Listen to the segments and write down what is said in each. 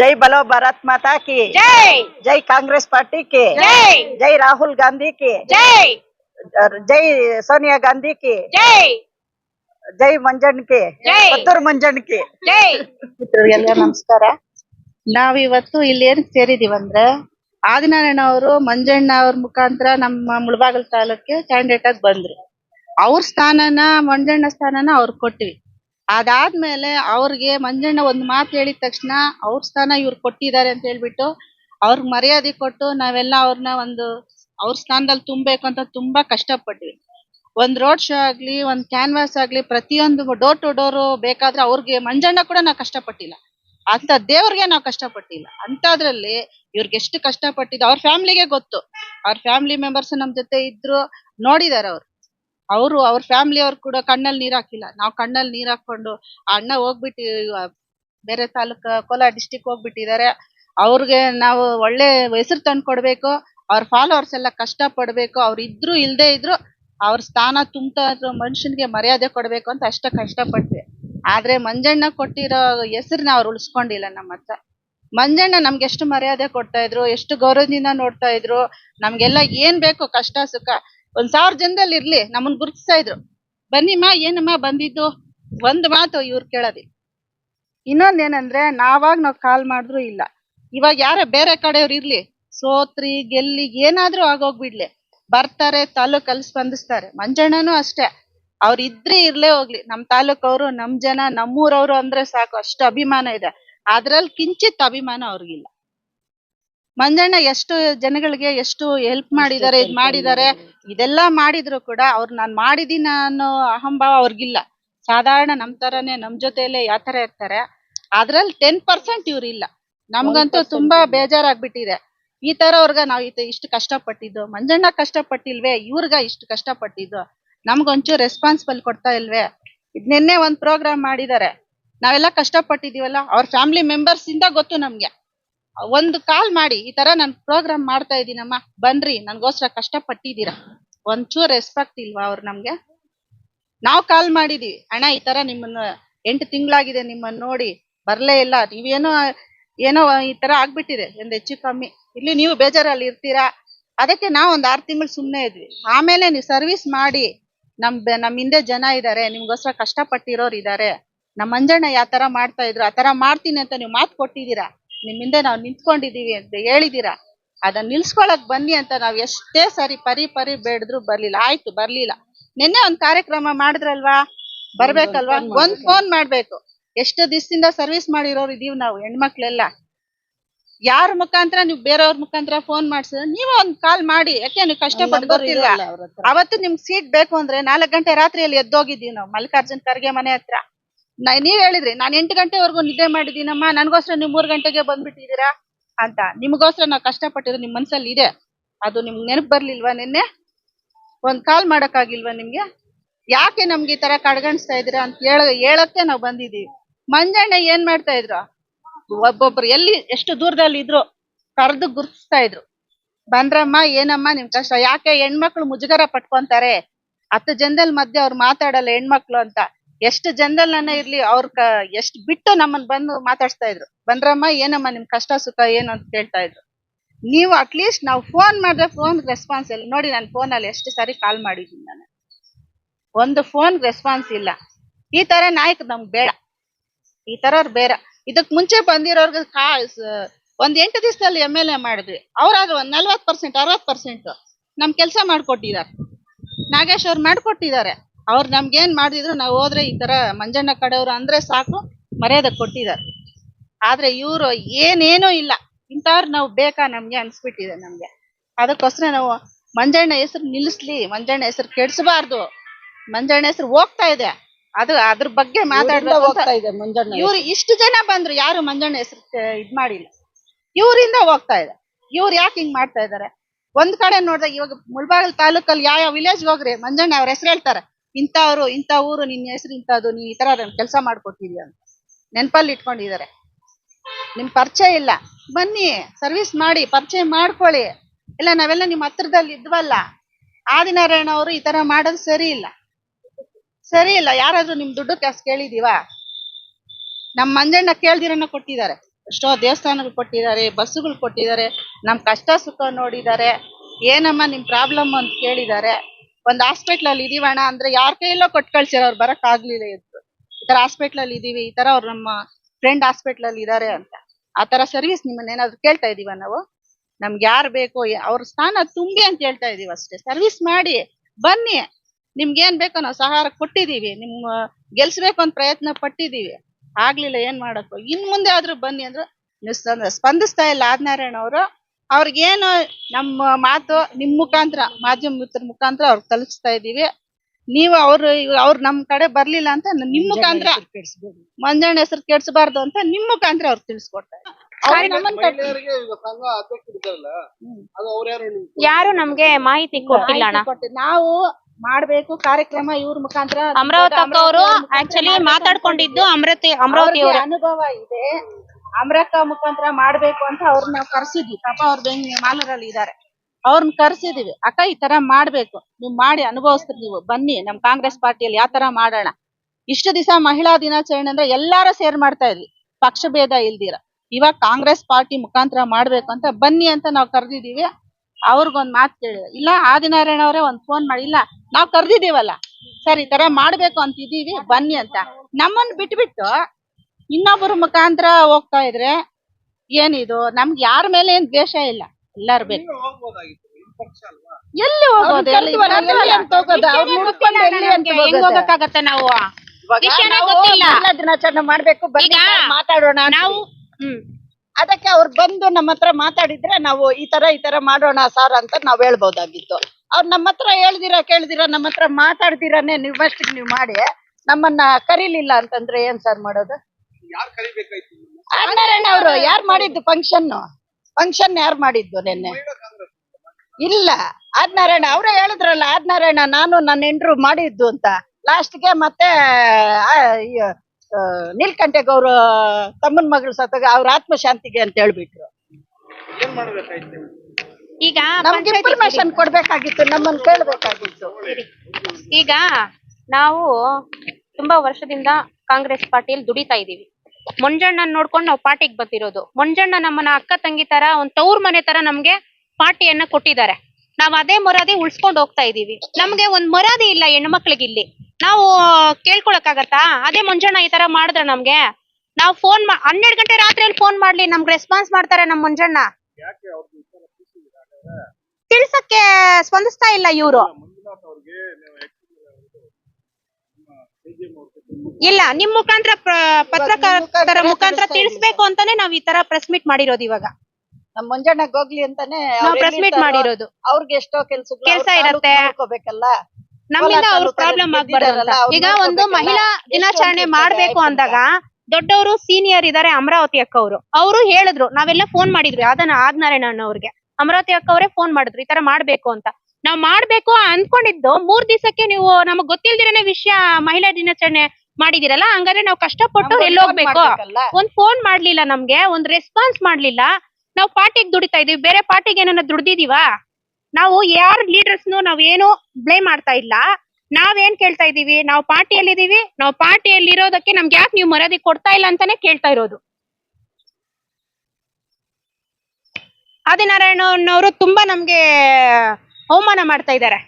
ಜೈ ಬಲೋ ಭಾರತ್ ಮಾತಾ ಕಿ. ಜೈ. ಜೈ ಕಾಂಗ್ರೆಸ್ ಪಾರ್ಟಿ ಕಿ. ಜೈ. ಜೈ ರಾಹುಲ್ ಗಾಂಧಿ ಕಿ. ಜೈ. ಜೈ ಸೋನಿಯಾ ಗಾಂಧಿ ಕಿ. ಜೈ. ಜೈ ಮಂಜಣ್ಣ ಕಿ. ಪತ್ತೂರ್ ಮಂಜಣ್ಣ ಕಿ. ಜೈ. ಎಲ್ಲರಿಗೂ ನಮಸ್ಕಾರ. ನಾವಿವತ್ತು ಇಲ್ಲಿ ಏನ್ ಸೇರಿದೀವಿ ಅಂದ್ರೆ ಆದಿನಾರಾಯಣ ಅವರು ಮಂಜಣ್ಣ ಅವ್ರ ಮುಖಾಂತರ ನಮ್ಮ ಮುಳಬಾಗಲ್ ತಾಲೂಕಿಗೆ ಕ್ಯಾಂಡಿಡೇಟ್ ಆಗಿ ಬಂದ್ರು. ಅವ್ರ ಸ್ಥಾನನ ಮಂಜಣ್ಣ ಸ್ಥಾನನ ಅವ್ರು ಕೊಟ್ವಿ ಅದಾದ್ಮೇಲೆ ಅವ್ರಿಗೆ ಮಂಜಣ್ಣ ಒಂದ್ ಮಾತು ಹೇಳಿದ ತಕ್ಷಣ ಅವ್ರ ಸ್ಥಾನ ಇವ್ರು ಕೊಟ್ಟಿದ್ದಾರೆ ಅಂತ ಹೇಳ್ಬಿಟ್ಟು ಅವ್ರಿಗೆ ಮರ್ಯಾದೆ ಕೊಟ್ಟು ನಾವೆಲ್ಲ ಅವ್ರನ್ನ ಒಂದು ಅವ್ರ ಸ್ಥಾನದಲ್ಲಿ ತುಂಬಬೇಕು ಅಂತ ತುಂಬಾ ಕಷ್ಟಪಟ್ವಿ. ಒಂದ್ ರೋಡ್ ಶೋ ಆಗ್ಲಿ, ಒಂದ್ ಕ್ಯಾನ್ವಾಸ್ ಆಗ್ಲಿ, ಪ್ರತಿಯೊಂದು ಡೋರ್ ಟು ಡೋರ್ ಬೇಕಾದ್ರೆ ಅವ್ರಿಗೆ ಮಂಜಣ್ಣ ಕೂಡ ನಾವು ಕಷ್ಟಪಟ್ಟಿಲ್ಲ. ಅಂತ ದೇವ್ರಿಗೆ ನಾವು ಕಷ್ಟಪಟ್ಟಿಲ್ಲ. ಅಂತದ್ರಲ್ಲಿ ಇವ್ರಿಗೆ ಎಷ್ಟು ಕಷ್ಟಪಟ್ಟಿದ್ದು ಅವ್ರ ಫ್ಯಾಮಿಲಿಗೆ ಗೊತ್ತು. ಅವ್ರ ಫ್ಯಾಮಿಲಿ ಮೆಂಬರ್ಸ್ ನಮ್ ಜೊತೆ ಇದ್ರು, ನೋಡಿದಾರೆ ಅವ್ರು. ಅವರು ಅವ್ರ ಫ್ಯಾಮಿಲಿ ಅವ್ರು ಕೂಡ ಕಣ್ಣಲ್ಲಿ ನೀರ್ ಹಾಕಿಲ್ಲ. ನಾವು ಕಣ್ಣಲ್ಲಿ ನೀರ್ ಹಾಕೊಂಡು ಅಣ್ಣ ಹೋಗ್ಬಿಟ್ಟು ಬೇರೆ ತಾಲೂಕ, ಕೋಲಾರ ಡಿಸ್ಟಿಕ್ ಹೋಗ್ಬಿಟ್ಟಿದ್ದಾರೆ ಅವ್ರಿಗೆ ನಾವು ಒಳ್ಳೆ ಹೆಸರು ತಂದು ಕೊಡ್ಬೇಕು. ಅವ್ರ ಫಾಲೋವರ್ಸ್ ಎಲ್ಲ ಕಷ್ಟ ಪಡ್ಬೇಕು. ಅವ್ರು ಇದ್ರು ಇಲ್ದೆ ಇದ್ರು ಅವ್ರ ಸ್ಥಾನ ತುಂಬ್ತಾ ಮನುಷ್ಯನಿಗೆ ಮನುಷ್ಯನ್ಗೆ ಮರ್ಯಾದೆ ಕೊಡ್ಬೇಕು ಅಂತ ಅಷ್ಟ ಕಷ್ಟಪಟ್ವಿ. ಆದ್ರೆ ಮಂಜಣ್ಣ ಕೊಟ್ಟಿರೋ ಹೆಸರನ್ನ ಅವ್ರು ಉಳಿಸ್ಕೊಂಡಿಲ್ಲ ನಮ್ಮ ಹತ್ರ. ಮಂಜಣ್ಣ ನಮ್ಗೆ ಎಷ್ಟು ಮರ್ಯಾದೆ ಕೊಡ್ತಾ ಇದ್ರು, ಎಷ್ಟು ಗೌರವದಿಂದ ನೋಡ್ತಾ ಇದ್ರು, ನಮ್ಗೆಲ್ಲ ಏನ್ ಬೇಕು ಕಷ್ಟ ಸುಖ. ಒಂದ್ ಸಾವಿರ ಜನದಲ್ಲಿ ಇರ್ಲಿ, ನಮ್ಮನ್ ಗುರುತಿಸ್ತಾ ಇದ್ರು. ಬನ್ನಿಮ್ಮ, ಏನಮ್ಮ ಬಂದಿದ್ದು? ಒಂದ್ ಮಾತು ಇವ್ರು ಕೇಳೋದಿ ಇನ್ನೊಂದೇನಂದ್ರೆ ನಾವಾಗ ನಾವ್ ಕಾಲ್ ಮಾಡಿದ್ರು ಇಲ್ಲ. ಇವಾಗ ಯಾರೋ ಬೇರೆ ಕಡೆಯವ್ರು ಇರ್ಲಿ, ಸೋತ್ರಿ, ಗೆಲ್ಲಿ, ಏನಾದ್ರೂ ಆಗೋಗ್ಬಿಡ್ಲಿ. ಬರ್ತಾರೆ ತಾಲೂಕಲ್ಲಿ ಸ್ಪಂದಿಸ್ತಾರೆ. ಮಂಜಣ್ಣನೂ ಅಷ್ಟೇ. ಅವ್ರು ಇದ್ರೆ ಇರ್ಲೇ ಹೋಗ್ಲಿ. ನಮ್ ತಾಲೂಕವ್ರು, ನಮ್ ಜನ, ನಮ್ಮೂರವ್ರು ಅಂದ್ರೆ ಸಾಕು. ಅಷ್ಟು ಅಭಿಮಾನ ಇದೆ. ಅದ್ರಲ್ಲಿ ಕಿಂಚಿತ್ ಅಭಿಮಾನ ಅವ್ರಿಗಿಲ್ಲ. ಮಂಜಣ್ಣ ಎಷ್ಟು ಜನಗಳಿಗೆ ಎಷ್ಟು ಹೆಲ್ಪ್ ಮಾಡಿದ್ದಾರೆ ಇದ್ ಮಾಡಿದ್ದಾರೆ ಇದೆಲ್ಲ ಮಾಡಿದ್ರು ಕೂಡ ಅವ್ರು ನಾನ್ ಮಾಡಿದೀನ ಅನ್ನೋ ಅಹಂಭಾವ ಅವ್ರಿಗಿಲ್ಲ. ಸಾಧಾರಣ ನಮ್ ತರಾನೇ ನಮ್ ಜೊತೆಲೆ ಯಾವ ತರ ಇರ್ತಾರೆ ಅದ್ರಲ್ಲಿ ಟೆನ್ ಪರ್ಸೆಂಟ್ ಇವ್ರು ಇಲ್ಲ. ನಮ್ಗಂತೂ ತುಂಬಾ ಬೇಜಾರಾಗ್ಬಿಟ್ಟಿದೆ. ಈ ತರ ಅವ್ರಗ ನಾವ್ ಇತ ಇಷ್ಟು ಕಷ್ಟಪಟ್ಟಿದ್ದು ಮಂಜಣ್ಣ ಕಷ್ಟ ಪಟ್ಟಿಲ್ವೇ ಇವ್ರಿಗ ಇಷ್ಟು ಕಷ್ಟಪಟ್ಟಿದ್ದು ನಮ್ಗೊಂಚೂರು ರೆಸ್ಪಾನ್ಸಿಬಲ್ ಕೊಡ್ತಾ ಇಲ್ವೇ? ಇದ್ ನಿನ್ನೆ ಒಂದ್ ಪ್ರೋಗ್ರಾಮ್ ಮಾಡಿದ್ದಾರೆ. ನಾವೆಲ್ಲ ಕಷ್ಟಪಟ್ಟಿದೀವಲ್ಲ ಅವ್ರ ಫ್ಯಾಮಿಲಿ ಮೆಂಬರ್ಸ್ ಇಂದ ಗೊತ್ತು ನಮ್ಗೆ. ಒಂದು ಕಾಲ್ ಮಾಡಿ, ಈ ತರ ನಾನ್ ಪ್ರೋಗ್ರಾಮ್ ಮಾಡ್ತಾ ಇದೀನಮ್ಮ, ಬನ್ರಿ, ನನ್ಗೋಸ್ಕರ ಕಷ್ಟಪಟ್ಟಿದ್ದೀರಾ? ಒಂಚೂರು ರೆಸ್ಪೆಕ್ಟ್ ಇಲ್ವಾ ಅವ್ರು ನಮ್ಗೆ? ನಾವ್ ಕಾಲ್ ಮಾಡಿದೀವಿ, ಅಣ್ಣ, ಈ ತರ ನಿಮ್ಮನ್ನ ಎಂಟು ತಿಂಗಳಾಗಿದೆ, ನಿಮ್ಮನ್ನ ನೋಡಿ, ಬರ್ಲೇ ಇಲ್ಲ, ನೀವೇನೋ, ಏನೋ ಈ ತರ ಆಗ್ಬಿಟ್ಟಿದೆ, ಒಂದ್ ಹೆಚ್ಚು ಕಮ್ಮಿ. ಇಲ್ಲಿ ನೀವು ಬೇಜಾರಲ್ಲಿ ಇರ್ತೀರಾ? ಅದಕ್ಕೆ ನಾವ್ ಒಂದ್ ಆರ್ ತಿಂಗಳು ಸುಮ್ನೆ ಇದ್ವಿ. ಆಮೇಲೆ ನೀವು ಸರ್ವಿಸ್ ಮಾಡಿ, ನಮ್ ನಮ್ ಹಿಂದೆ ಜನ ಇದ್ದಾರೆ ನಿಮ್ಗೋಸ್ಕರ ಕಷ್ಟಪಟ್ಟಿರೋರು ಇದ್ದಾರೆ ನಮ್ಮ ಮಂಜಣ್ಣ ಯಾವ ತರ ಮಾಡ್ತಾ ಇದ್ರು, ಆ ತರ ಮಾಡ್ತೀನಿ ಅಂತ ನೀವು ಮಾತು ಕೊಟ್ಟಿದ್ದೀರಾ? ನಿಮ್ ಹಿಂದೆ ನಾವು ನಿಂತ್ಕೊಂಡಿದೀವಿ ಅಂತ ಹೇಳಿದೀರಾ? ಅದನ್ನ ನಿಲ್ಸ್ಕೊಳಕ್ ಬನ್ನಿ ಅಂತ ನಾವ್ ಎಷ್ಟೇ ಸರಿ ಪರಿ ಪರಿ ಬೇಡಿದ್ರು ಬರ್ಲಿಲ್ಲ. ಆಯ್ತು ಬರ್ಲಿಲ್ಲ. ನಿನ್ನೆ ಒಂದ್ ಕಾರ್ಯಕ್ರಮ ಮಾಡಿದ್ರಲ್ವಾ? ಬರ್ಬೇಕಲ್ವಾ? ಒಂದ್ ಫೋನ್ ಮಾಡ್ಬೇಕು. ಎಷ್ಟು ದಿವಸದಿಂದ ಸರ್ವಿಸ್ ಮಾಡಿರೋರು ಇದೀವಿ ನಾವು ಹೆಣ್ಮಕ್ಳೆಲ್ಲ. ಯಾರ ಮುಖಾಂತರ? ನೀವು ಬೇರೆಯವ್ರ ಮುಖಾಂತರ ಫೋನ್ ಮಾಡ್ಸಿದ್ರೆ ನೀವೇ ಒಂದ್ ಕಾಲ್ ಮಾಡಿ. ಯಾಕೆ ನೀವು ಕಷ್ಟ ಗೊತ್ತಿಲ್ಲ? ಅವತ್ತು ನಿಮ್ಗೆ ಸೀಟ್ ಬೇಕು ಅಂದ್ರೆ ನಾಲ್ಕು ಗಂಟೆ ರಾತ್ರಿಯಲ್ಲಿ ಎದ್ದೋಗಿದ್ದೀವಿ ನಾವು ಮಲ್ಲಿಕಾರ್ಜುನ್ ಖರ್ಗೆ ಮನೆ ಹತ್ರ. ನೀವ್ ಹೇಳಿದ್ರಿ, ನಾನ್ ಎಂಟು ಗಂಟೆವರೆಗೂ ನಿದ್ದೆ ಮಾಡಿದೀನಮ್ಮ ನನಗೋಸ್ಕರ ನೀವು ಮೂರು ಗಂಟೆಗೆ ಬಂದ್ಬಿಟ್ಟಿದ್ದೀರಾ ಅಂತ. ನಿಮ್ಗೋಸ್ಕರ ನಾವು ಕಷ್ಟಪಟ್ಟಿರೋ ನಿಮ್ ಮನ್ಸಲ್ಲಿ ಇದೆ. ಅದು ನಿಮ್ಗೆ ನೆನಪು ಬರ್ಲಿಲ್ವಾ ನಿನ್ನೆ? ಒಂದ್ ಕಾಲ್ ಮಾಡಕ್ಕಾಗಿಲ್ವಾ ನಿಮ್ಗೆ? ಯಾಕೆ ನಮ್ಗೆ ಈ ತರ ಕಡ್ಗಣಿಸ್ತಾ ಇದೀರಾ ಅಂತ ಹೇಳ ಹೇಳಕ್ಕೆ ನಾವು ಬಂದಿದೀವಿ ಮಂಜಣ್ಣ ಏನ್ ಮಾಡ್ತಾ ಇದ್ರು? ಒಬ್ಬೊಬ್ರು ಎಲ್ಲಿ ಎಷ್ಟು ದೂರದಲ್ಲಿ ಇದ್ರು, ಕರೆದು ಗುರ್ತಿಸ್ತಾ ಇದ್ರು. ಬಂದ್ರಮ್ಮ, ಏನಮ್ಮ ನಿಮ್ ಕಷ್ಟ? ಯಾಕೆ ಹೆಣ್ಮಕ್ಳು ಮುಜುಗರ ಪಟ್ಕೊಂತಾರೆ? ಹತ್ತು ಜನದಲ್ಲಿ ಮಧ್ಯೆ ಅವ್ರು ಮಾತಾಡಲ್ಲ ಹೆಣ್ಮಕ್ಳು ಅಂತ. ಎಷ್ಟು ಜನದಲ್ಲಿ ನನ್ನ ಇರ್ಲಿ, ಅವ್ರ ಎಷ್ಟ್ ಬಿಟ್ಟು ನಮ್ಮನ್ ಬಂದು ಮಾತಾಡ್ಸ್ತಾ ಇದ್ರು. ಬಂದ್ರಮ್ಮ, ಏನಮ್ಮ ನಿಮ್ ಕಷ್ಟ ಸುಖ ಏನು ಅಂತ ಕೇಳ್ತಾ ಇದ್ರು. ನೀವು ಅಟ್ಲೀಸ್ಟ್ ನಾವು ಫೋನ್ ಮಾಡಿದ್ರೆ ಫೋನ್ ರೆಸ್ಪಾನ್ಸ್ ಇಲ್ಲ. ನೋಡಿ ನಾನು ಅಲ್ಲಿ ಎಷ್ಟು ಸಾರಿ ಕಾಲ್ ಮಾಡಿದ್ದೀನಿ ನಾನು. ಒಂದು ಫೋನ್ ರೆಸ್ಪಾನ್ಸ್ ಇಲ್ಲ. ಈ ತರ ನಾಯಕ ನಮ್ಗೆ ಬೇಡ. ಈ ತರವ್ರು ಬೇರೆ ಇದಕ್ ಮುಂಚೆ ಬಂದಿರೋರ್ಗೆ ಕಾ ಒಂದ್ ಎಂಟು ದಿವಸದಲ್ಲಿ ಎಂ ಎಲ್ ಎ ಮಾಡಿದ್ವಿ. ಅವ್ರಾದ್ರು ಒಂದ್ ನಲ್ವತ್ ಪರ್ಸೆಂಟ್ ಅರವತ್ ಪರ್ಸೆಂಟ್ ನಮ್ ಕೆಲ್ಸ ಮಾಡ್ಕೊಟ್ಟಿದ್ದಾರೆ ನಾಗೇಶ್ ಅವ್ರು ಮಾಡ್ಕೊಟ್ಟಿದ್ದಾರೆ ಅವ್ರು ನಮ್ಗೇನ್ ಮಾಡಿದ್ರು ನಾವು ಹೋದ್ರೆ ಈ ತರ ಮಂಜಣ್ಣ ಕಡೆಯವರು ಅಂದ್ರೆ ಸಾಕು ಮರ್ಯಾದೆ ಕೊಟ್ಟಿದ್ದಾರೆ. ಆದ್ರೆ ಇವರು ಏನೇನೂ ಇಲ್ಲ. ಇಂಥವ್ರು ನಾವು ಬೇಕಾ ನಮ್ಗೆ ಅನ್ಸ್ಬಿಟ್ಟಿದೆ ನಮ್ಗೆ. ಅದಕ್ಕೋಸ್ಕರ ನಾವು ಮಂಜಣ್ಣ ಹೆಸರು ನಿಲ್ಲಿಸ್ಲಿ ಮಂಜಣ್ಣ ಹೆಸರು ಕೆಡ್ಸಬಾರ್ದು. ಮಂಜಣ್ಣ ಹೆಸರು ಹೋಗ್ತಾ ಇದೆ. ಅದು ಅದ್ರ ಬಗ್ಗೆ ಮಾತಾಡ್ಬೇಕು ಇವ್ರು ಇಷ್ಟು ಜನ ಬಂದ್ರು ಯಾರು ಮಂಜಣ್ಣ ಹೆಸರು ಇದ್ ಮಾಡಿಲ್ಲ. ಇವರಿಂದ ಹೋಗ್ತಾ ಇದೆ. ಇವ್ರು ಯಾಕೆ ಹಿಂಗ್ ಮಾಡ್ತಾ ಇದಾರೆ? ಒಂದ್ ಕಡೆ ನೋಡಿದಾಗ ಇವಾಗ ಮುಳ್ಬಾಗಲ್ ತಾಲೂಕಲ್ಲಿ ಯಾವ ಯಾವ ವಿಲೇಜ್ ಹೋಗ್ರಿ ಮಂಜಣ್ಣ ಅವ್ರ ಹೆಸರು ಹೇಳ್ತಾರೆ. ಇಂಥವ್ರು, ಇಂಥ ಊರು, ನಿನ್ನ ಹೆಸರು, ಇಂಥದ್ದು ನೀ ಈ ತರ ಕೆಲಸ ಮಾಡ್ಕೊಟ್ಟಿದ್ಯಾ ಅಂತ ನೆನಪಲ್ಲಿ ಇಟ್ಕೊಂಡಿದ್ದಾರೆ. ನಿಮ್ ಪರಿಚಯ ಇಲ್ಲ. ಬನ್ನಿ ಸರ್ವಿಸ್ ಮಾಡಿ, ಪರಿಚಯ ಮಾಡ್ಕೊಳ್ಳಿ. ಇಲ್ಲ, ನಾವೆಲ್ಲ ನಿಮ್ ಹತ್ರದಲ್ಲಿ ಇದ್ವಲ್ಲ. ಆದಿನಾರಾಯಣ ಅವರು ಈ ತರ ಮಾಡೋದು ಸರಿ ಇಲ್ಲ. ಸರಿ ಇಲ್ಲ, ಯಾರಾದ್ರೂ ನಿಮ್ ದುಡ್ಡು ಕ್ಯಾಸ್ ಕೇಳಿದೀವಾ? ನಮ್ ಮಂಜಣ್ಣ ಕೇಳ್ದಿರನ್ನ ಕೊಟ್ಟಿದ್ದಾರೆ. ಎಷ್ಟೋ ದೇವಸ್ಥಾನಗಳು ಕೊಟ್ಟಿದ್ದಾರೆ, ಬಸ್ಸುಗಳು ಕೊಟ್ಟಿದ್ದಾರೆ, ನಮ್ ಕಷ್ಟ ಸುಖ ನೋಡಿದ್ದಾರೆ. ಏನಮ್ಮ ನಿಮ್ ಪ್ರಾಬ್ಲಮ್ ಅಂತ ಕೇಳಿದ್ದಾರೆ. ಒಂದ್ ಹಾಸ್ಪಿಟ್ಲ್ ಅಲ್ಲಿ ಅಣ್ಣ ಅಂದ್ರೆ ಯಾರ ಕೈಯಲ್ಲೋ ಕೊಟ್ಟು ಕಳ್ಸಿರೋ ಅವ್ರು ಬರಕ್ ಆಗ್ಲಿಲ್ಲ ಇತ್ತು ಈ ತರ ಹಾಸ್ಪಿಟ್ಲ್ ಅಲ್ಲಿ ಇದೀವಿ, ಈ ತರ ಅವ್ರು ನಮ್ಮ ಫ್ರೆಂಡ್ ಹಾಸ್ಪಿಟಲ್ ಅಲ್ಲಿ ಇದಾರೆ ಅಂತ. ಆ ತರ ಸರ್ವಿಸ್ ನಿಮ್ಮನ್ನ ಏನಾದ್ರು ಕೇಳ್ತಾ ಇದೀವ ನಾವು? ನಮ್ಗೆ ಯಾರು ಬೇಕೋ ಅವ್ರ ಸ್ಥಾನ ತುಂಬಿ ಅಂತ ಹೇಳ್ತಾ ಇದೀವಿ ಅಷ್ಟೇ. ಸರ್ವಿಸ್ ಮಾಡಿ, ಬನ್ನಿ. ನಿಮ್ಗೆ ಏನ್ ಬೇಕೋ ನಾವು ಸಹಾರ ಕೊಟ್ಟಿದೀವಿ. ನಿಮ್ ಗೆಲ್ಸ್ಬೇಕು ಅಂತ ಪ್ರಯತ್ನ ಪಟ್ಟಿದೀವಿ. ಆಗ್ಲಿಲ್ಲ, ಏನ್ ಮಾಡಕ್ಕೋ. ಇನ್ ಮುಂದೆ ಆದ್ರೂ ಬನ್ನಿ ಅಂದ್ರೆ ಸ್ಪಂದಿಸ್ತಾ ಇಲ್ಲ ಆದ್ನಾರಾಯಣ ಅವರು. ಅವ್ರಿಗೇನು ನಮ್ಮ ಮಾತು ನಿಮ್ ಮುಖಾಂತರ ಮಾಧ್ಯಮ ಮಿತ್ರ ಮುಖಾಂತರ ಅವ್ರಿಗೆ ತಲುಪಿಸ್ತಾ ಇದೀವಿ ನೀವು ಅವ್ರು ಅವ್ರು ನಮ್ ಕಡೆ ಬರ್ಲಿಲ್ಲ ಅಂತ ನಿಮ್ಮ ಮುಖಾಂತರ ಮಂಜಣ್ಣ ಹೆಸರು ಕೆಡ್ಸಬಾರ್ದು ಅಂತ ನಿಮ್ಮ ಮುಖಾಂತರ ಅವ್ರು ತಿಳಿಸ್ಕೊಡ್ತಾರೆ ಯಾರು ಯಾರು ನಮ್ಗೆ ಮಾಹಿತಿ ಕೊಟ್ಟಿಲ್ಲ ಅಣ್ಣ. ನಾವು ಮಾಡ್ಬೇಕು ಕಾರ್ಯಕ್ರಮ ಇವ್ರ ಮುಖಾಂತರ. ಅಮರಾವತಿ ಅವರು ಅಮರಾವತಿ ಆಕ್ಚುಲಿ ಮಾತಾಡ್ಕೊಂಡಿದ್ದು ಅಮರಾವತಿ ಅವ್ರಿಗೆ ಅನುಭವ ಇದೆ. ಅಮರಕ್ಕ ಮುಖಾಂತರ ಮಾಡ್ಬೇಕು ಅಂತ ಅವ್ರನ್ನ ನಾವು ಕರ್ಸಿದ್ವಿ. ಪಾಪ ಅವ್ರ ಬೆಂಗ್ ಮಾಲೂರಲ್ಲಿ ಇದಾರೆ. ಅವ್ರನ್ನ ಕರ್ಸಿದೀವಿ. ಅಕ್ಕ, ಈ ತರ ಮಾಡ್ಬೇಕು. ನೀವ್ ಮಾಡಿ ಅನುಭವಿಸ್ತೀರಿ ನೀವು. ಬನ್ನಿ, ನಮ್ ಕಾಂಗ್ರೆಸ್ ಪಾರ್ಟಿಯಲ್ಲಿ ಯಾವ ತರ ಮಾಡೋಣ. ಇಷ್ಟು ದಿವಸ ಮಹಿಳಾ ದಿನಾಚರಣೆ ಅಂದ್ರೆ ಎಲ್ಲಾರು ಸೇರ್ ಮಾಡ್ತಾ ಇದ್ವಿ. ಪಕ್ಷ ಭೇದ ಇಲ್ದಿರ. ಇವಾಗ ಕಾಂಗ್ರೆಸ್ ಪಾರ್ಟಿ ಮುಖಾಂತರ ಮಾಡ್ಬೇಕು ಅಂತ ಬನ್ನಿ ಅಂತ ನಾವು ಕರ್ದಿದೀವಿ. ಅವ್ರಿಗೊಂದ್ ಮಾತು ಕೇಳಿದ. ಇಲ್ಲ, ಆದಿನಾರಾಯಣ ಅವರೇ ಒಂದ್ ಫೋನ್ ಮಾಡಿ. ಇಲ್ಲ, ನಾವ್ ಕರ್ದಿದೀವಲ್ಲ. ಸರ್, ಈ ತರ ಮಾಡ್ಬೇಕು ಅಂತ ಇದೀವಿ ಬನ್ನಿ ಅಂತ. ನಮ್ಮನ್ ಬಿಟ್ಬಿಟ್ಟು ಇನ್ನೊಬ್ಬರ ಮುಖಾಂತರ ಹೋಗ್ತಾ ಇದ್ರೆ ಏನಿದು? ನಮ್ಗೆ ಯಾರ ಮೇಲೆ ಏನ್ ದ್ವೇಷ ಇಲ್ಲ. ಎಲ್ಲಾರು ಬೇಕು. ಎಲ್ಲಿ ಹೋಗೋದು ಎಲ್ಲಿ ಎಲ್ಲಿ ಅಂತ ಹೋಗೋದು? ಅವ್ರು ಹುಡ್ಕೊಂಡು ಎಲ್ಲಿ ಅಂತ ಹೆಂಗ್ ಹೋಗಕ್ಕಾಗತ್ತೆ ನಾವು? ಗೊತ್ತಿಲ್ಲ. ದಿನಾಚರಣೆ ಮಾಡ್ಬೇಕು ಈಗ ಮಾತಾಡೋಣ ನಾವು ಹ್ಮ್. ಅದಕ್ಕೆ ಅವ್ರು ಬಂದು ನಮ್ಮ ಹತ್ರ ಮಾತಾಡಿದ್ರೆ ನಾವು ಈ ತರ ಈ ತರ ಮಾಡೋಣ ಸರ್ ಅಂತ ನಾವ್ ಹೇಳ್ಬೋದಾಗಿತ್ತು. ಅವ್ರು ನಮ್ಮ ಹತ್ರ ಹೇಳ್ದಿರ ಕೇಳ್ದಿರ ನಮ್ಮ ಹತ್ರ ಮಾತಾಡ್ದಿರಾನೆ ನೀವಷ್ಟಿಗೆ ನೀವು ಮಾಡಿ ನಮ್ಮನ್ನ ಕರೀಲಿಲ್ಲ ಅಂತಂದ್ರೆ ಏನ್ ಸರ್ ಮಾಡೋದು? ಅವರು ಯಾರು ಮಾಡಿದ್ದು ಫಂಕ್ಷನ್ ಫಂಕ್ಷನ್ ಯಾರು ಮಾಡಿದ್ದು ನಿನ್ನೆ? ಇಲ್ಲ. ಆದ್ನಾರಾಯಣ ಅವರೇ ಹೇಳಿದ್ರಲ್ಲ ಆದ್ನಾರಾಯಣ ನಾನು ನನ್ನ ಹೆಂಡ್ರು ಮಾಡಿದ್ದು ಅಂತ. ಲಾಸ್ಟ್ಗೆ ಮತ್ತೆ ನೀಲ್ಕಂಠೆಗೌರು ತಮ್ಮನ ಮಗಳು ಸತ್ತಾಗ ಅವ್ರ ಆತ್ಮಶಾಂತಿಗೆ ಅಂತ ಹೇಳ್ಬಿಟ್ರು. ಈಗ ನಮ್ಗೆ ಇನ್ಫಾರ್ಮೇಶನ್ ಕೊಡ್ಬೇಕಾಗಿತ್ತು ನಮ್ಮನ್ನ ಕೇಳ್ಬೇಕಾಗಿತ್ತು. ಈಗ ನಾವು ತುಂಬಾ ವರ್ಷದಿಂದ ಕಾಂಗ್ರೆಸ್ ಪಾರ್ಟಿಯಲ್ಲಿ ದುಡಿತಾ ಇದೀವಿ ಮಂಜಣ್ಣನ್ ನೋಡ್ಕೊಂಡು ನಾವು ಪಾರ್ಟಿಗೆ ಬಂದಿರೋದು. ಮಂಜಣ್ಣ ನಮ್ಮನ ಅಕ್ಕ ತಂಗಿ ತರ ಒಂದ್ ತವ್ರ ಮನೆ ತರ ನಮ್ಗೆ ಪಾರ್ಟಿಯನ್ನ ಕೊಟ್ಟಿದ್ದಾರೆ. ನಾವ್ ಅದೇ ಮರ್ಯಾದೆ ಉಳ್ಸ್ಕೊಂಡ್ ಹೋಗ್ತಾ ಇದೀವಿ. ನಮ್ಗೆ ಒಂದ್ ಮರ್ಯಾದೆ ಇಲ್ಲ ಹೆಣ್ಮಕ್ಳಿಗೆ ಇಲ್ಲಿ. ನಾವು ಕೇಳ್ಕೊಳಕ್ಕಾಗತ್ತಾ? ಅದೇ ಮಂಜಣ್ಣ ಈ ತರ ಮಾಡಿದ್ರೆ ನಮ್ಗೆ. ನಾವು ಫೋನ್ ಹನ್ನೆರಡು ಗಂಟೆ ರಾತ್ರಿಯಲ್ಲಿ ಫೋನ್ ಮಾಡ್ಲಿ ನಮ್ಗೆ ರೆಸ್ಪಾನ್ಸ್ ಮಾಡ್ತಾರೆ ನಮ್ ಮಂಜಣ್ಣ? ತಿಳ್ಸಕ್ಕೆ ಸ್ಪಂದಿಸ್ತಾ ಇಲ್ಲ ಇವ್ರು ಮಂಜುನಾಥ್ ಅವ್ರಿಗೆ ನೀವು actually ಇದು ನಿಮ್ಮ KGM ಅವ್ರ ಜೊತೆ ಇಲ್ಲ ನಿಮ್ ಮುಖಾಂತರ ಪತ್ರಕರ್ತರ ಮುಖಾಂತರ ತಿಳಿಸ್ಬೇಕು ಅಂತಾನೆ ನಾವ್ ಈ ತರ ಪ್ರೆಸ್ ಮೀಟ್ ಮಾಡಿರೋದು ಇವಾಗ. ನಮ್ ಮಂಜಣ್ಣಗ್ ಹೋಗ್ಲಿ ಅಂತಾನೆ ನಾವ್ ಪ್ರೆಸ್ ಮೀಟ್ ಮಾಡಿರೋದು. ಅವ್ರಿಗೆ ಎಷ್ಟೋ ಕೆಲ್ಸ ಕೆಲ್ಸ ಇರತ್ತೆ. ನೋಡ್ಕೋಬೇಕಲ್ಲ ನಮ್ಮಿಂದ ಅವ್ರ ಪ್ರಾಬ್ಲಮ್ ಆಗ್ಬಾರ್ದಲ್ಲ ಅಂತ. ಈಗ ಒಂದು ಮಹಿಳಾ ದಿನಾಚರಣೆ ಮಾಡ್ಬೇಕು ಅಂದಾಗ ದೊಡ್ಡವರು ಸೀನಿಯರ್ ಇದಾರೆ ಅಮರಾವತಿ ಅಕ್ಕ ಅವರು ಅವರು ಹೇಳಿದ್ರು ನಾವೆಲ್ಲ ಫೋನ್ ಮಾಡಿದ್ರು ಅದನ್ನ ಆಗ್ನಾರಾಯಣ ಅವ್ರಿಗೆ. ಅಮರಾವತಿ ಅಕ್ಕ ಅವರೇ ಫೋನ್ ಮಾಡಿದ್ರು ಈ ತರ ಮಾಡ್ಬೇಕು ಅಂತ. ನಾವ್ ಮಾಡ್ಬೇಕು ಅನ್ಕೊಂಡಿದ್ದು ಮೂರ್ ದಿವಸಕ್ಕೆ ನೀವು ನಮಗ್ ಗೊತ್ತಿಲ್ದಿರನೇ ವಿಷಯ ಮಹಿಳಾ ದಿನಾಚರಣೆ ಮಾಡಿದಿರಲ್ಲ? ಹಂಗಾದ್ರೆ ನಾವು ಕಷ್ಟಪಟ್ಟು ಎಲ್ಲಿ ಹೋಗ್ಬೇಕು? ಒಂದ್ ಫೋನ್ ಮಾಡ್ಲಿಲ್ಲ ನಮ್ಗೆ ಒಂದ್ ರೆಸ್ಪಾನ್ಸ್ ಮಾಡ್ಲಿಲ್ಲ. ನಾವು ಪಾರ್ಟಿಗೆ ದುಡಿತಾ ಇದೀವಿ ಬೇರೆ ಪಾರ್ಟಿಗೆ ಏನನ್ನ ದುಡ್ದಿದೀವ? ನಾವು ಯಾರ ಲೀಡರ್ಸ್ನು ನಾವ್ ಏನು ಬ್ಲೇಮ್ ಮಾಡ್ತಾ ಇಲ್ಲ. ನಾವೇನ್ ಕೇಳ್ತಾ ಇದೀವಿ? ನಾವು ಪಾರ್ಟಿಯಲ್ಲಿ ಇದೀವಿ ನಾವು ಪಾರ್ಟಿಯಲ್ಲಿ ಇರೋದಕ್ಕೆ ನಮ್ಗೆ ಯಾಕೆ ನೀವು ಮರ್ಯಾದೆ ಕೊಡ್ತಾ ಇಲ್ಲ ಅಂತಾನೆ ಕೇಳ್ತಾ ಇರೋದು. ಆದಿನಾರಾಯಣನವರು ತುಂಬಾ ನಮ್ಗೆ ಅವಮಾನ ಮಾಡ್ತಾ ಇದ್ದಾರೆ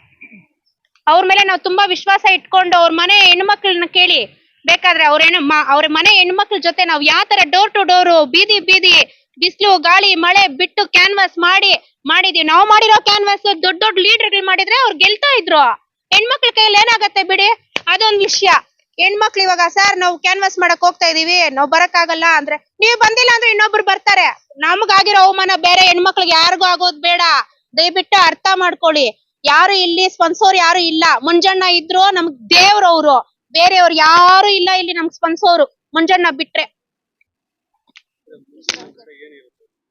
ಅವ್ರ ಮೇಲೆ ನಾವು ತುಂಬಾ ವಿಶ್ವಾಸ ಇಟ್ಕೊಂಡು ಅವ್ರ ಮನೆ ಹೆಣ್ಮಕ್ಳನ್ನ ಕೇಳಿ ಬೇಕಾದ್ರೆ ಅವ್ರ ಹೆಣ್ಣು ಅವ್ರ ಮನೆ ಹೆಣ್ಮಕ್ಳ ಜೊತೆ ನಾವು ಯಾವ ತರ ಡೋರ್ ಟು ಡೋರ್, ಬೀದಿ ಬೀದಿ, ಬಿಸಿಲು, ಗಾಳಿ, ಮಳೆ ಬಿಟ್ಟು ಕ್ಯಾನ್ವಾಸ್ ಮಾಡಿ, ಮಾಡಿದೀವಿ. ನಾವು ಮಾಡಿರೋ ಕ್ಯಾನ್ವಾಸ್ ದೊಡ್ಡ ದೊಡ್ಡ ಲೀಡರ್ಗಳು ಮಾಡಿದ್ರೆ ಅವ್ರು ಗೆಲ್ತಾ ಇದ್ರು. ಹೆಣ್ಮಕ್ಳ ಕೈಯಲ್ಲಿ ಏನಾಗತ್ತೆ ಬಿಡಿ? ಅದೊಂದ್ ವಿಷಯ. ಹೆಣ್ಮಕ್ಳು ಇವಾಗ, ಸರ್, ನಾವು ಕ್ಯಾನ್ವಾಸ್ ಮಾಡಕ್ ಹೋಗ್ತಾ ಇದೀವಿ, ನಾವು ಬರಕ್ಕಾಗಲ್ಲ ಅಂದ್ರೆ, ನೀವು ಬಂದಿಲ್ಲ ಅಂದ್ರೆ ಇನ್ನೊಬ್ರು ಬರ್ತಾರೆ. ನಮ್ಗಾಗಿರೋ ಅವಮಾನ ಬೇರೆ, ಹೆಣ್ಮಕ್ಳಿಗೆ ಯಾರಿಗೂ ಆಗೋದ್ ಬೇಡ. ದಯವಿಟ್ಟು ಅರ್ಥ ಮಾಡ್ಕೊಳ್ಳಿ. ಯಾರು ಇಲ್ಲಿ ಸ್ಪಾನ್ಸರ್ ಯಾರು ಇಲ್ಲ. ಮುಂಜಣ್ಣ ಇದ್ರು ನಮ್ಗ್ ದೇವ್ರವ್ರು ಬೇರೆಯವ್ರು ಯಾರು ಇಲ್ಲ ಇಲ್ಲಿ ನಮ್ಗೆ ಸ್ಪಂದಿಸೋರು ಮುಂಜಣ್ಣ ಬಿಟ್ರೆ.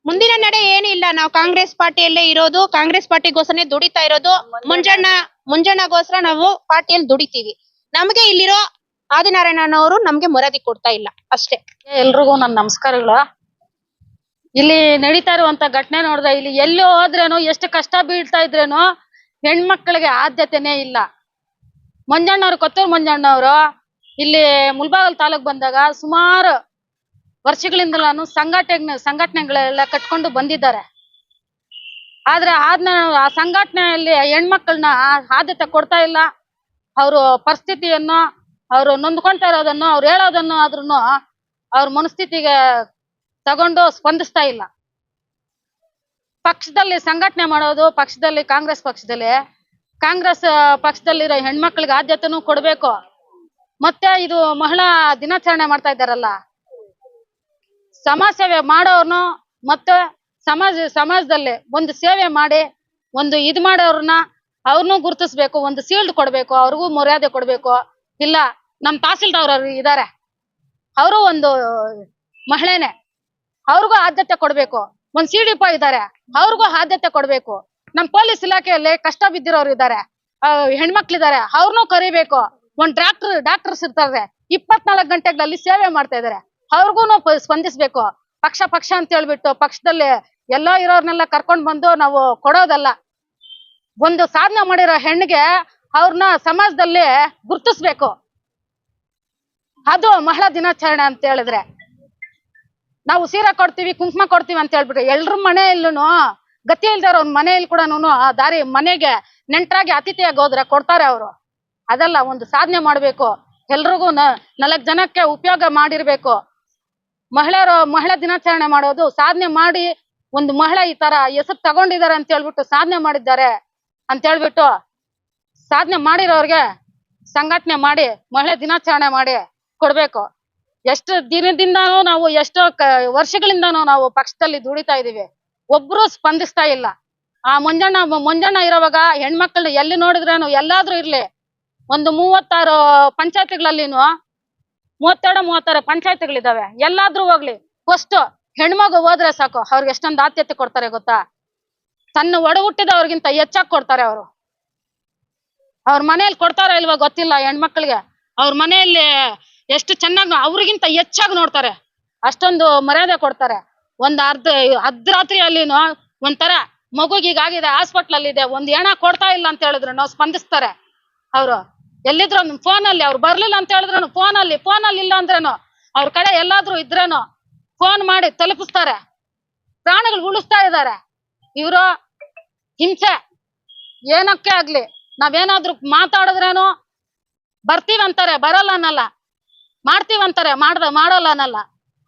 ಮುಂದಿನ ನಡೆ ಏನಿಲ್ಲ ನಾವು ಕಾಂಗ್ರೆಸ್ ಪಾರ್ಟಿಯಲ್ಲೇ ಇರೋದು. ಕಾಂಗ್ರೆಸ್ ಪಾರ್ಟಿಗೋಸ್ಕರನೇ ದುಡಿತಾ ಇರೋದು. ಮುಂಜಣ್ಣ ಮುಂಜಣ್ಣಗೋಸ್ಕರ ನಾವು ಪಾರ್ಟಿಯಲ್ಲಿ ದುಡಿತೀವಿ. ನಮಗೆ ಇಲ್ಲಿರೋ ಆದಿನಾರಾಯಣನವರು ನಮ್ಗೆ ಮರ್ಯಾದೆ ಕೊಡ್ತಾ ಇಲ್ಲ. ಅಷ್ಟೇ. ಎಲ್ರಿಗೂ ನನ್ನ ನಮಸ್ಕಾರಗಳು. ಇಲ್ಲಿ ನಡೀತಾ ಇರುವಂತ ಘಟನೆ ನೋಡಿದ್ರೆ ಇಲ್ಲಿ ಎಲ್ಲಿ ಹೋದ್ರೇನು, ಎಷ್ಟು ಕಷ್ಟ ಬೀಳ್ತಾ ಇದ್ರೇನು, ಹೆಣ್ಮಕ್ಳಿಗೆ ಆದ್ಯತೆನೇ ಇಲ್ಲ. ಮಂಜಣ್ಣವ್ರು, ಕೊತ್ತೂರು ಮಂಜಣ್ಣವ್ರು, ಇಲ್ಲಿ ಮುಲ್ಬಾಗಲ್ ತಾಲೂಕ್ ಬಂದಾಗ ಸುಮಾರು ವರ್ಷಗಳಿಂದಲೂ ಸಂಘಟನೆ, ಸಂಘಟನೆಗಳೆಲ್ಲ ಕಟ್ಕೊಂಡು ಬಂದಿದ್ದಾರೆ. ಆದ್ರೆ ಆದ್ನ ಆ ಸಂಘಟನೆಯಲ್ಲಿ ಹೆಣ್ಮಕ್ಳನ್ನ ಆದ್ಯತೆ ಕೊಡ್ತಾ ಇಲ್ಲ. ಅವರು ಪರಿಸ್ಥಿತಿಯನ್ನು, ಅವರು ನೊಂದ್ಕೊಂತ ಇರೋದನ್ನು, ಅವ್ರು ಹೇಳೋದನ್ನು ಆದ್ರೂ ಅವ್ರ ಮನಸ್ಥಿತಿಗೆ ತಗೊಂಡು ಸ್ಪಂದಿಸ್ತಾ ಇಲ್ಲ. ಪಕ್ಷದಲ್ಲಿ ಸಂಘಟನೆ ಮಾಡೋದು ಪಕ್ಷದಲ್ಲಿ ಕಾಂಗ್ರೆಸ್ ಪಕ್ಷದಲ್ಲಿ ಕಾಂಗ್ರೆಸ್ ಪಕ್ಷದಲ್ಲಿರೋ ಹೆಣ್ಮಕ್ಳಿಗೆ ಆದ್ಯತೆನೂ ಕೊಡ್ಬೇಕು. ಮತ್ತೆ ಇದು ಮಹಿಳಾ ದಿನಾಚರಣೆ ಮಾಡ್ತಾ ಇದ್ದಾರಲ್ಲ. ಸಮಾಜ ಸೇವೆ ಮಾಡೋರ್ನು ಮತ್ತೆ ಸಮಾಜ, ಸಮಾಜದಲ್ಲಿ ಒಂದು ಸೇವೆ ಮಾಡಿ, ಒಂದು ಇದ್ ಮಾಡೋರ್ನ ಅವ್ರನ್ನೂ ಗುರುತಿಸ್ಬೇಕು, ಒಂದು ಸೀಲ್ಡ್ ಕೊಡ್ಬೇಕು, ಅವ್ರಿಗೂ ಮರ್ಯಾದೆ ಕೊಡ್ಬೇಕು. ಇಲ್ಲ, ನಮ್ ತಹಸೀಲ್ದಾರ್ ಅವ್ರು ಇದಾರೆ. ಅವರು ಒಂದು ಮಹಿಳೆನೆ. ಅವ್ರಿಗೂ ಆದ್ಯತೆ ಕೊಡ್ಬೇಕು. ಒಂದ್ ಸಿ ಡಿ ಇದ್ದಾರೆ ಅವ್ರಿಗೂ ಆದ್ಯತೆ ಕೊಡ್ಬೇಕು. ನಮ್ ಪೊಲೀಸ್ ಇಲಾಖೆಯಲ್ಲಿ ಕಷ್ಟ ಬಿದ್ದಿರೋರು ಇದ್ದಾರೆ. ಹೆಣ್ಮಕ್ಳಿದ್ದಾರೆ. ಅವ್ರನ್ನೂ ಕರಿಬೇಕು. ಒಂದ್ ಡಾಕ್ಟರ್ ಡಾಕ್ಟರ್ಸ್ ಇರ್ತಾರೆ. ಇಪ್ಪತ್ನಾಲ್ಕು ಗಂಟೆಗಳಲ್ಲಿ ಸೇವೆ ಮಾಡ್ತಾ ಇದಾರೆ ಅವ್ರಿಗೂ ಸ್ಪಂದಿಸ್ಬೇಕು. ಪಕ್ಷ ಪಕ್ಷ ಅಂತ ಹೇಳ್ಬಿಟ್ಟು ಪಕ್ಷದಲ್ಲಿ ಎಲ್ಲೋ ಇರೋರ್ನೆಲ್ಲ ಕರ್ಕೊಂಡ್ ಬಂದು ನಾವು ಕೊಡೋದಲ್ಲ. ಒಂದು ಸಾಧನೆ ಮಾಡಿರೋ ಹೆಣ್ಣಿಗೆ ಅವ್ರನ್ನ ಸಮಾಜದಲ್ಲಿ ಗುರ್ತಿಸ್ಬೇಕು. ಅದು ಮಹಿಳಾ ದಿನಾಚರಣೆ ಅಂತ ಹೇಳಿದ್ರೆ. ನಾವು ಸೀರೆ ಕೊಡ್ತೀವಿ, ಕುಂಕುಮ ಕೊಡ್ತೀವಿ ಅಂತ ಹೇಳ್ಬಿಟ್ಟು ಎಲ್ರ ಮನೆಯಲ್ಲೂ ಗತಿ ಇಲ್ದಾರ ಮನೆಯಲ್ಲಿ ಕೂಡ ಆ ದಾರಿ ಮನೆಗೆ ನೆಂಟರಾಗಿ ಅತಿಥಿಯಾಗಿ ಹೋದ್ರೆ ಕೊಡ್ತಾರೆ ಅವರು. ಅದೆಲ್ಲ ಒಂದು ಸಾಧನೆ ಮಾಡ್ಬೇಕು. ಎಲ್ರಿಗೂ ನಾಲ್ಕು ಜನಕ್ಕೆ ಉಪಯೋಗ ಮಾಡಿರ್ಬೇಕು. ಮಹಿಳೆಯರು ಮಹಿಳಾ ದಿನಾಚರಣೆ ಮಾಡೋದು ಸಾಧನೆ ಮಾಡಿ ಒಂದು ಮಹಿಳೆ ಈ ತರ ಹೆಸರು ತಗೊಂಡಿದ್ದಾರೆ ಅಂತ ಹೇಳ್ಬಿಟ್ಟು ಸಾಧನೆ ಮಾಡಿದ್ದಾರೆ ಅಂತ ಹೇಳ್ಬಿಟ್ಟು ಸಾಧನೆ ಮಾಡಿರೋರ್ಗೆ ಸಂಘಟನೆ ಮಾಡಿ ಮಹಿಳಾ ದಿನಾಚರಣೆ ಮಾಡಿ ಕೊಡ್ಬೇಕು. ಎಷ್ಟು ದಿನದಿಂದಾನು ನಾವು ಎಷ್ಟೋ ವರ್ಷಗಳಿಂದಾನು ನಾವು ಪಕ್ಷದಲ್ಲಿ ದುಡಿತಾ ಇದೀವಿ. ಒಬ್ರು ಸ್ಪಂದಿಸ್ತಾ ಇಲ್ಲ. ಆ ಮಂಜಣ್ಣ ಮಂಜಣ್ಣ ಇರೋವಾಗ ಹೆಣ್ಮಕ್ಳನ್ನ ಎಲ್ಲಿ ನೋಡಿದ್ರೇನು ಎಲ್ಲಾದ್ರೂ ಇರ್ಲಿ. ಒಂದು ಮೂವತ್ತಾರು ಪಂಚಾಯತ್ಗಳಲ್ಲಿನು ಮೂವತ್ತೆರಡು, ಮೂವತ್ತಾರು ಪಂಚಾಯತ್ಗಳಿದಾವೆ. ಎಲ್ಲಾದ್ರೂ ಹೋಗ್ಲಿ. ಫಸ್ಟ್ ಹೆಣ್ಮಗು ಹೋದ್ರೆ ಸಾಕು. ಅವ್ರಿಗೆ ಎಷ್ಟೊಂದು ಆದ್ಯತೆ ಕೊಡ್ತಾರೆ ಗೊತ್ತಾ? ತನ್ನ ಒಡ ಹುಟ್ಟಿದವ್ರಿಗಿಂತ ಹೆಚ್ಚಾಗಿ ಕೊಡ್ತಾರೆ ಅವರು. ಅವ್ರ ಮನೇಲಿ ಕೊಡ್ತಾರ ಇಲ್ವಾ ಗೊತ್ತಿಲ್ಲ ಹೆಣ್ಮಕ್ಳಿಗೆ. ಅವ್ರ ಮನೆಯಲ್ಲಿ ಎಷ್ಟು ಚೆನ್ನಾಗಿ ಅವ್ರಿಗಿಂತ ಹೆಚ್ಚಾಗಿ ನೋಡ್ತಾರೆ. ಅಷ್ಟೊಂದು ಮರ್ಯಾದೆ ಕೊಡ್ತಾರೆ. ಒಂದ್ ಅರ್ಧ ಅರ್ಧರಾತ್ರಿ ಅಲ್ಲಿನು ಒಂಥರ ಮಗುಗೆ ಈಗಾಗಿದೆ ಹಾಸ್ಪಿಟ್ಲ್ ಅಲ್ಲಿ ಇದೆ ಒಂದ್ ಹೆಣ ಕೊಡ್ತಾ ಇಲ್ಲ ಅಂತ ಹೇಳಿದ್ರು ಸ್ಪಂದಿಸ್ತಾರೆ ಅವ್ರು. ಎಲ್ಲಿದ್ರು ಫೋನ್ ಅಲ್ಲಿ ಅವ್ರು ಬರ್ಲಿಲ್ಲ ಅಂತ ಹೇಳಿದ್ರು ಫೋನ್ ಅಲ್ಲಿ ಫೋನ್ ಅಲ್ಲಿ ಇಲ್ಲ ಅಂದ್ರೇನು, ಅವ್ರ ಕಡೆ ಎಲ್ಲಾದ್ರೂ ಇದ್ರೇನು ಫೋನ್ ಮಾಡಿ ತಲುಪಿಸ್ತಾರೆ. ಪ್ರಾಣಿಗಳು ಉಳಿಸ್ತಾ ಇದ್ದಾರೆ ಇವರು ಹಿಂಸೆ. ಏನಕ್ಕೆ ಆಗ್ಲಿ? ನಾವೇನಾದ್ರೂ ಮಾತಾಡಿದ್ರೇನು ಬರ್ತೀವಂತಾರೆ ಬರಲ್ಲ ಅನ್ನಲ್ಲ. ಮಾಡ್ತೀವಂತಾರೆ ಮಾಡ್ದ, ಮಾಡಲ್ಲ ಅನ್ನಲ್ಲ.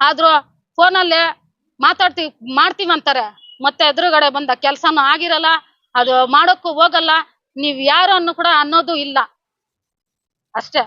ಆದ್ರೂ ಫೋನಲ್ಲಿ ಮಾತಾಡ್ತೀವಿ, ಮಾಡ್ತೀವಿ ಅಂತಾರೆ. ಮತ್ತೆ ಎದುರುಗಡೆ ಬಂದ ಕೆಲ್ಸನೂ ಆಗಿರಲ್ಲ, ಅದು ಮಾಡೋಕ್ಕೂ ಹೋಗಲ್ಲ. ನೀವ್ ಯಾರು ಅನ್ನು ಕೂಡ ಅನ್ನೋದು ಇಲ್ಲ. ಅಷ್ಟೇ.